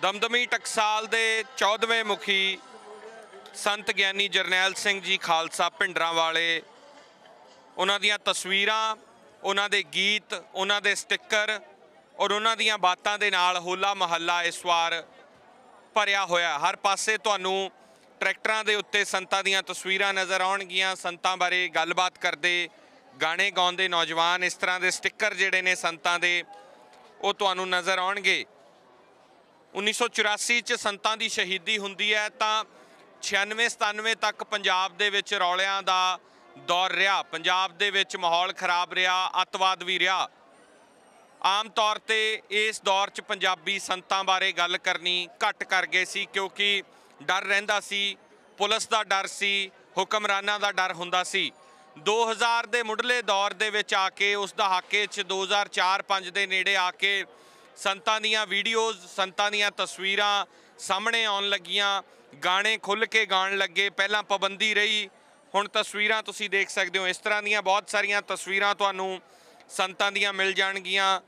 ਦਮਦਮੀ ਟਕਸਾਲ ਦੇ 14ਵੇਂ ਮੁਖੀ ਸੰਤ ਗਿਆਨੀ ਜਰਨੈਲ ਸਿੰਘ ਜੀ ਖਾਲਸਾ ਭਿੰਡਰਾਂ ਵਾਲੇ। ਉਹਨਾਂ ਦੀਆਂ ਤਸਵੀਰਾਂ, ਉਹਨਾਂ ਦੇ ਗੀਤ, ਉਹਨਾਂ ਦੇ ਸਟicker ਔਰ ਉਹਨਾਂ ਦੀਆਂ ਬਾਤਾਂ ਦੇ ਨਾਲ ਹੋਲਾ ਮਹੱਲਾ ਇਸ ਵਾਰ ਭਰਿਆ ਹੋਇਆ। ਹਰ ਪਾਸੇ ਤੁਹਾਨੂੰ ਟਰੈਕਟਰਾਂ ਦੇ ਉੱਤੇ ਸੰਤਾਂ ਦੀਆਂ ਤਸਵੀਰਾਂ ਨਜ਼ਰ ਆਉਣਗੀਆਂ। ਸੰਤਾਂ ਬਾਰੇ ਗੱਲਬਾਤ ਕਰਦੇ, ਗਾਣੇ ਗਾਉਂਦੇ ਨੌਜਵਾਨ ਇਸ ਤਰ੍ਹਾਂ ਦੇ ਸਟicker ਜਿਹੜੇ ਨੇ ਸੰਤਾਂ ਦੇ, ਉਹ ਤੁਹਾਨੂੰ ਨਜ਼ਰ ਆਉਣਗੇ। 1984 ਚ ਸੰਤਾਂ ਦੀ ਸ਼ਹੀਦੀ ਹੁੰਦੀ ਹੈ, ਤਾਂ 96 97 ਤੱਕ ਪੰਜਾਬ ਦੇ ਵਿੱਚ ਰੌਲਿਆਂ ਦਾ ਦੌਰ ਰਿਹਾ। ਪੰਜਾਬ ਦੇ ਵਿੱਚ ਮਾਹੌਲ ਖਰਾਬ ਰਿਹਾ, ਅੱਤਵਾਦ ਵੀ ਰਿਹਾ। ਆਮ ਤੌਰ ਤੇ ਇਸ ਦੌਰ 'ਚ ਪੰਜਾਬੀ ਸੰਤਾਂ ਬਾਰੇ ਗੱਲ ਕਰਨੀ ਘੱਟ ਕਰ ਗਏ ਸੀ, ਕਿਉਂਕਿ ਡਰ ਰਹਿੰਦਾ ਸੀ, ਪੁਲਿਸ ਦਾ ਡਰ ਸੀ, ਹੁਕਮਰਾਨਾਂ ਦਾ ਡਰ ਹੁੰਦਾ ਸੀ। 2000 ਦੇ ਮੁੱਢਲੇ ਦੌਰ ਦੇ ਵਿੱਚ ਆ ਕੇ, ਉਸ ਦਾ ਹਾਕੇ 'ਚ 2004-5 ਦੇ ਨੇੜੇ ਆ ਕੇ ਸੰਤਾਂ ਦੀਆਂ ਵੀਡੀਓਜ਼, ਸੰਤਾਂ ਦੀਆਂ ਤਸਵੀਰਾਂ ਸਾਹਮਣੇ ਆਉਣ ਲੱਗੀਆਂ। ਗਾਣੇ ਖੁੱਲ ਕੇ ਗਾਣ ਲੱਗੇ, ਪਹਿਲਾਂ ਪਾਬੰਦੀ ਰਹੀ। ਹੁਣ ਤਸਵੀਰਾਂ ਤੁਸੀਂ ਦੇਖ ਸਕਦੇ ਹੋ। ਇਸ ਤਰ੍ਹਾਂ ਦੀਆਂ ਬਹੁਤ ਸਾਰੀਆਂ ਤਸਵੀਰਾਂ ਤੁਹਾਨੂੰ ਸੰਤਾਂ ਦੀਆਂ ਮਿਲ ਜਾਣਗੀਆਂ।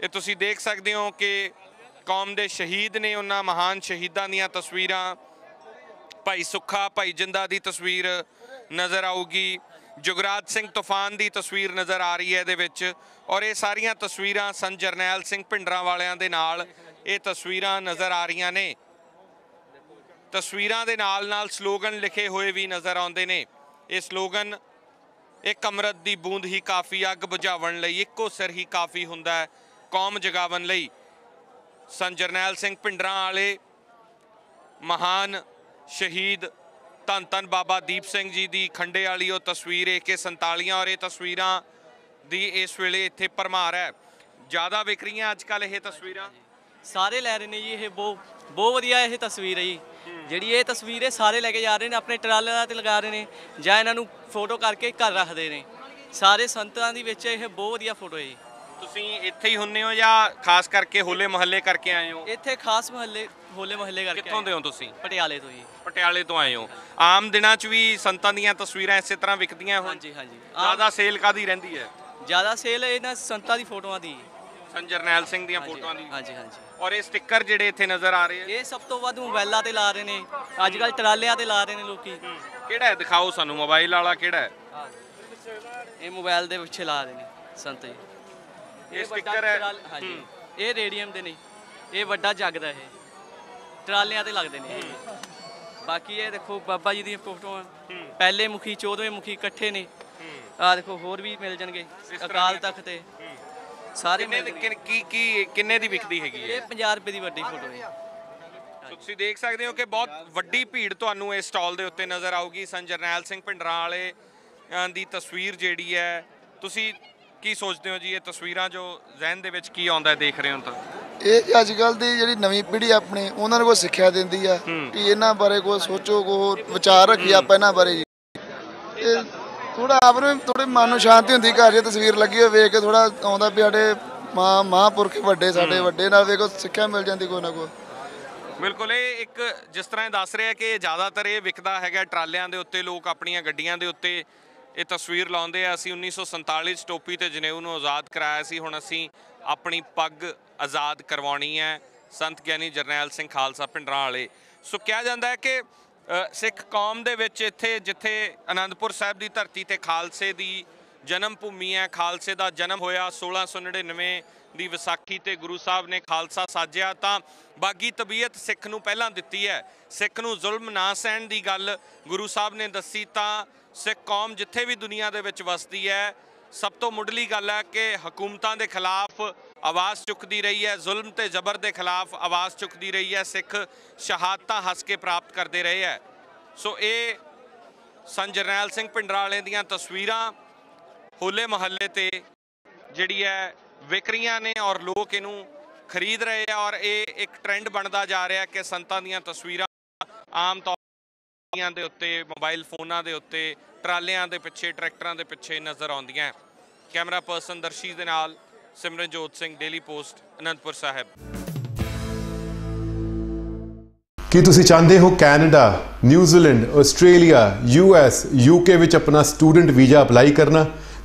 ਇਹ ਤੁਸੀਂ ਦੇਖ ਸਕਦੇ ਹੋ ਕਿ ਕੌਮ ਦੇ ਸ਼ਹੀਦ ਨੇ ਉਹਨਾਂ ਮਹਾਨ ਸ਼ਹੀਦਾਂ ਦੀਆਂ ਤਸਵੀਰਾਂ। ਭਾਈ ਸੁੱਖਾ, ਭਾਈ ਜਿੰਦਾ ਦੀ ਤਸਵੀਰ ਨਜ਼ਰ ਆਊਗੀ। ਜੁਗਰਾਜ ਸਿੰਘ ਤੂਫਾਨ ਦੀ ਤਸਵੀਰ ਨਜ਼ਰ ਆ ਰਹੀ ਹੈ ਇਹਦੇ ਵਿੱਚ ਔਰ ਇਹ ਸਾਰੀਆਂ ਤਸਵੀਰਾਂ ਸੰ ਜਰਨੈਲ ਸਿੰਘ ਭਿੰਡਰਾਂ ਵਾਲਿਆਂ ਦੇ ਨਾਲ ਇਹ ਤਸਵੀਰਾਂ ਨਜ਼ਰ ਆ ਰਹੀਆਂ ਨੇ। ਤਸਵੀਰਾਂ ਦੇ ਨਾਲ ਨਾਲ ਸਲੋਗਨ ਲਿਖੇ ਹੋਏ ਵੀ ਨਜ਼ਰ ਆਉਂਦੇ ਨੇ। ਇਹ ਸਲੋਗਨ ਇੱਕ ਅੰਮ੍ਰਿਤ ਦੀ ਬੂੰਦ ਹੀ ਕਾਫੀ ਅੱਗ ਬੁਝਾਉਣ ਲਈ, ਇੱਕੋ ਸਿਰ ਹੀ ਕਾਫੀ ਹੁੰਦਾ ਹੈ, ਕੌਮ ਜਗਾਉਣ ਲਈ। ਸੰ ਜਰਨੈਲ ਸਿੰਘ ਭਿੰਡਰਾਂ ਵਾਲੇ ਮਹਾਨ ਸ਼ਹੀਦ ਧੰਨ ਧੰਨ ਬਾਬਾ ਦੀਪ ਸਿੰਘ ਜੀ ਦੀ ਖੰਡੇ ਵਾਲੀ ਉਹ ਤਸਵੀਰ AK47 ਔਰ ਇਹ ਤਸਵੀਰਾਂ ਦੀ ਇਸ ਵੇਲੇ ਇੱਥੇ ਭਰਮਾਰ ਹੈ। ਜ਼ਿਆਦਾ ਵਿਕ ਰਹੀਆਂ ਅੱਜ ਕੱਲ ਇਹ ਤਸਵੀਰਾਂ? ਸਾਰੇ ਲੈ ਰਹੇ ਨੇ ਜੀ ਇਹ ਬਹੁਤ ਬਹੁਤ ਵਧੀਆ ਇਹ ਤਸਵੀਰ ਹੈ ਜੀ। ਜਿਹੜੀ ਇਹ ਤਸਵੀਰ ਹੈ ਸਾਰੇ ਲੈ ਕੇ ਜਾ ਰਹੇ ਨੇ ਆਪਣੇ ਟਰਾਲੇ ਤੇ ਲਗਾ ਰਹੇ ਨੇ ਜਾਂ ਇਹਨਾਂ ਨੂੰ ਫੋਟੋ ਕਰਕੇ ਘਰ ਰੱਖਦੇ ਨੇ। ਸਾਰੇ ਸੰਤਾਂ ਦੀ ਵਿੱਚ ਇਹ ਬਹੁਤ ਵਧੀਆ ਫੋਟੋ ਹੈ ਜੀ। ਤੁਸੀਂ ਇੱਥੇ ਹੀ ਹੁੰਨੇ ਹੋ ਜਾਂ ਖਾਸ ਕਰਕੇ ਹੋਲੇ ਮਹੱਲੇ ਕਰਕੇ ਆਏ ਹੋ? ਇੱਥੇ ਖਾਸ ਮਹੱਲੇ ਹੋਲੇ ਮਹੱਲੇ ਕਰਕੇ ਕਿੱਥੋਂ ਦੇ। ਹੋ ਤੁਸੀਂ? ਪਟਿਆਲੇ ਤੋਂ ਜੀ। ਪਟਿਆਲੇ ਤੋਂ ਆਏ ਹੋ। ਆਮ ਦਿਨਾਂ 'ਚ ਵੀ ਸੰਤਾਂ ਦੀਆਂ ਤਸਵੀਰਾਂ ਇਸੇ ਤਰ੍ਹਾਂ ਵਿਕਦੀਆਂ ਹੋਣ? ਹਾਂਜੀ ਹਾਂਜੀ। ਜ਼ਿਆਦਾ ਸੇਲ ਕਾਦੀ ਰਹਿੰਦੀ ਹੈ? ਜ਼ਿਆਦਾ ਸੇਲ ਇਹਨਾਂ ਸੰਤਾਂ ਦੀ ਫੋਟੋਆਂ ਦੀ। ਸੰ ਜਰਨੈਲ ਸਿੰਘ ਦੀਆਂ ਫੋਟੋਆਂ ਦੀ। ਹਾਂਜੀ ਹਾਂਜੀ। ਔਰ ਇਹ ਸਟicker ਜਿਹੜੇ ਇੱਥੇ ਨਜ਼ਰ ਆ ਰਹੇ ਆ? ਇਹ ਸਭ ਤੋਂ ਵੱਧ ਮੋਬਾਈਲਾਂ ਤੇ ਲਾ ਰਹੇ ਨੇ। ਅੱਜ ਕੱਲ ਟਰਾਲਿਆਂ ਤੇ ਲਾ ਰਹੇ ਨੇ ਲੋਕੀ। ਕਿਹੜਾ ਹੈ? ਦਿਖਾਓ ਸਾਨੂੰ। ਮੋਬਾਈਲ ਵਾਲਾ ਕਿਹੜਾ ਹੈ? ਇਹ ਮੋਬਾਈਲ ਦੇ ਪਿੱਛੇ ਲਾ ਰਹੇ ਨੇ ਸੰਤ ਜੀ। ਇਹ ਸਟicker ਹੈ। ਹਾਂਜੀ। ਇਹ ਰੇਡੀਅਮ ਦੇ ਨਹੀਂ ਇਹ ਵੱਡਾ ਜਗਦਾ ਇਹ। ਟਰਾਲਿਆਂ ਤੇ ਲੱਗਦੇ ਨੇ। ਬਾਕੀ ਇਹ ਦੇਖੋ ਬਾਬਾ ਜੀ ਦੀਆਂ ਫੋਟੋਆਂ। ਪਹਿਲੇ ਮੁਖੀ 14ਵੇਂ ਮੁਖੀ ਇਕੱਠੇ ਨੇ। ਆ ਦੇਖੋ ਹੋਰ ਵੀ ਮਿਲ ਜਾਣਗੇ ਅਕਾਲ। ਤਖਤ ਤੇ। ਸਾਰੇ ਕਿੰਨੇ ਕੀ ਕੀ ਕਿੰਨੇ ਦੀ ਵਿਕਦੀ ਹੈਗੀ ਹੈ ਇਹ 50 ਰੁਪਏ ਦੀ ਵੱਡੀ ਫੋਟੋ ਹੈ। ਸੋ ਤੁਸੀਂ ਦੇਖ ਸਕਦੇ ਹੋ ਕਿ ਬਹੁਤ ਵੱਡੀ ਭੀੜ ਤੁਹਾਨੂੰ ਇਸ ਸਟਾਲ ਦੇ ਉੱਤੇ ਨਜ਼ਰ ਆਊਗੀ। ਸੰ ਜਰਨੈਲ ਸਿੰਘ ਭਿੰਡਰਾਂ ਵਾਲੇ ਦੀ ਤਸਵੀਰ ਜਿਹੜੀ ਹੈ। ਤੁਸੀਂ ਕੀ ਸੋਚਦੇ ਹੋ ਜੀ ਇਹ ਤਸਵੀਰਾਂ ਜੋ ਜ਼ਿਹਨ ਦੇ ਵਿੱਚ ਕੀ ਆਉਂਦਾ ਦੇਖ ਰਹੇ ਹੋ ਤਾਂ? ਇਹ ਅੱਜ ਕੱਲ ਦੀ ਜਿਹੜੀ ਨਵੀਂ ਪੀੜ੍ਹੀ ਆਪਣੀ ਉਹਨਾਂ ਨੂੰ ਕੋਈ ਸਿੱਖਿਆ ਦਿੰਦੀ ਆ ਕਿ ਇਹਨਾਂ ਬਾਰੇ ਕੋਈ ਸੋਚੋ ਕੋਈ ਵਿਚਾਰ ਰੱਖੀ ਆਪਾਂ ਇਹਨਾਂ ਬਾਰੇ ਜੀ। ਇਹ ਥੋੜਾ ਆਪ ਨੂੰ ਥੋੜੇ ਮਨ ਨੂੰ ਸ਼ਾਂਤੀ ਹੁੰਦੀ ਘਰ 'ਚ ਤਸਵੀਰ ਲੱਗੀ ਹੋਵੇ ਵੇਖ ਕੇ ਥੋੜਾ ਆਉਂਦਾ ਵੀ ਸਾਡੇ ਮਾਂ ਮਹਾਂਪੁਰਖ ਵੱਡੇ ਸਾਡੇ ਵੱਡੇ ਨਾਲ ਵੇਖੋ ਸਿੱਖਿਆ ਮਿਲ ਜਾਂਦੀ ਕੋਈ ਨਾ ਕੋਈ। ਬਿਲਕੁਲ ਇਹ ਇੱਕ ਜਿਸ ਤਰ੍ਹਾਂ ਇਹ ਦੱਸ ਰਿਹਾ ਕਿ ਜ਼ਿਆਦਾਤਰ ਇਹ ਵਿਕਦਾ ਹੈਗਾ ਟਰਾਲਿਆਂ ਦੇ ਉੱਤੇ ਲੋਕ ਆਪਣੀਆਂ ਗੱਡੀਆਂ ਦੇ ਉੱਤੇ ਇਹ ਤਸਵੀਰ ਲਾਉਂਦੇ ਆ, ਅਸੀਂ 1947 ਚ ਟੋਪੀ ਤੇ ਜਨੇਊ ਨੂੰ ਆਜ਼ਾਦ ਕਰਾਇਆ ਸੀ, ਹੁਣ ਅਸੀਂ ਆਪਣੀ ਪੱਗ ਆਜ਼ਾਦ ਕਰਵਾਉਣੀ ਹੈ। ਸੰਤ ਗਿਆਨੀ ਜਰਨੈਲ ਸਿੰਘ ਖਾਲਸਾ ਪਿੰਡਰਾਂ ਵਾਲੇ। ਸੋ ਕਿਹਾ ਜਾਂਦਾ ਹੈ ਕਿ ਸਿੱਖ ਕੌਮ ਦੇ ਵਿੱਚ ਇੱਥੇ, ਜਿੱਥੇ ਆਨੰਦਪੁਰ ਸਾਹਿਬ ਦੀ ਧਰਤੀ ਤੇ ਖਾਲਸੇ ਦੀ ਜਨਮ ਭੂਮੀ ਹੈ, ਖਾਲਸੇ ਦਾ ਜਨਮ ਹੋਇਆ 1699 ਦੀ ਵਿਸਾਖੀ ਤੇ ਗੁਰੂ ਸਾਹਿਬ ਨੇ ਖਾਲਸਾ ਸਾਜਿਆ, ਤਾਂ ਬਾਗੀ ਤਬੀਅਤ ਸਿੱਖ ਨੂੰ ਪਹਿਲਾਂ ਦਿੱਤੀ ਹੈ। ਸਿੱਖ ਨੂੰ ਜ਼ੁਲਮ ਨਾ ਸਹਿਣ ਦੀ ਗੱਲ ਗੁਰੂ ਸਾਹਿਬ ਨੇ ਦੱਸੀ, ਤਾਂ ਸਿੱਖ ਕੌਮ ਜਿੱਥੇ ਵੀ ਦੁਨੀਆ ਦੇ ਵਿੱਚ ਵਸਦੀ ਹੈ, ਸਭ ਤੋਂ ਮੁੱਢਲੀ ਗੱਲ ਹੈ ਕਿ ਹਕੂਮਤਾਂ ਦੇ ਖਿਲਾਫ ਆਵਾਜ਼ ਚੁੱਕਦੀ ਰਹੀ ਹੈ, ਜ਼ੁਲਮ ਤੇ ਜ਼ਬਰ ਦੇ ਖਿਲਾਫ ਆਵਾਜ਼ ਚੁੱਕਦੀ ਰਹੀ ਹੈ, ਸਿੱਖ ਸ਼ਹਾਦਤਾਂ ਹੱਸ ਕੇ ਪ੍ਰਾਪਤ ਕਰਦੇ ਰਹੇ ਹੈ। ਸੋ ਇਹ ਸੰ ਜਰਨੈਲ ਸਿੰਘ ਭਿੰਡਰਾਂ ਵਾਲੇ ਦੀਆਂ ਤਸਵੀਰਾਂ ਹੋਲੇ ਮਹੱਲੇ ਤੇ ਜਿਹੜੀ ਹੈ ਵਿਕ ਰਹੀਆਂ ਨੇ ਔਰ ਲੋਕ ਇਹਨੂੰ ਖਰੀਦ ਰਹੇ ਆ ਔਰ ਇਹ ਇੱਕ ਟ੍ਰੈਂਡ ਬਣਦਾ ਜਾ ਰਿਹਾ ਕਿ ਸੰਤਾਂ ਦੀਆਂ ਤਸਵੀਰਾਂ ਆਮ ਤੌਰ ਦੀਆਂ ਦੇ ਉੱਤੇ, ਮੋਬਾਈਲ ਫੋਨਾਂ ਦੇ ਉੱਤੇ, ਟਰਾਲਿਆਂ ਦੇ ਪਿੱਛੇ, ਟਰੈਕਟਰਾਂ ਦੇ ਪਿੱਛੇ ਨਜ਼ਰ ਆਉਂਦੀਆਂ ਕੈਮਰਾ ਪਰਸਨ ਦਰਸ਼ੀ ਦੇ ਨਾਲ ਸਿਮਰਨਜੋਤ ਸਿੰਘ ਡੇਲੀ ਪੋਸਟ ਅਨੰਦਪੁਰ ਸਾਹਿਬ। ਕੀ ਤੁਸੀਂ ਚਾਹੁੰਦੇ ਹੋ Canada, New Zealand, Australia US UK ਵਿੱਚ ਆਪਣਾ ਸਟੂਡੈਂਟ ਵੀਜ਼ਾ ਅਪਲਾਈ ਕਰਨਾ?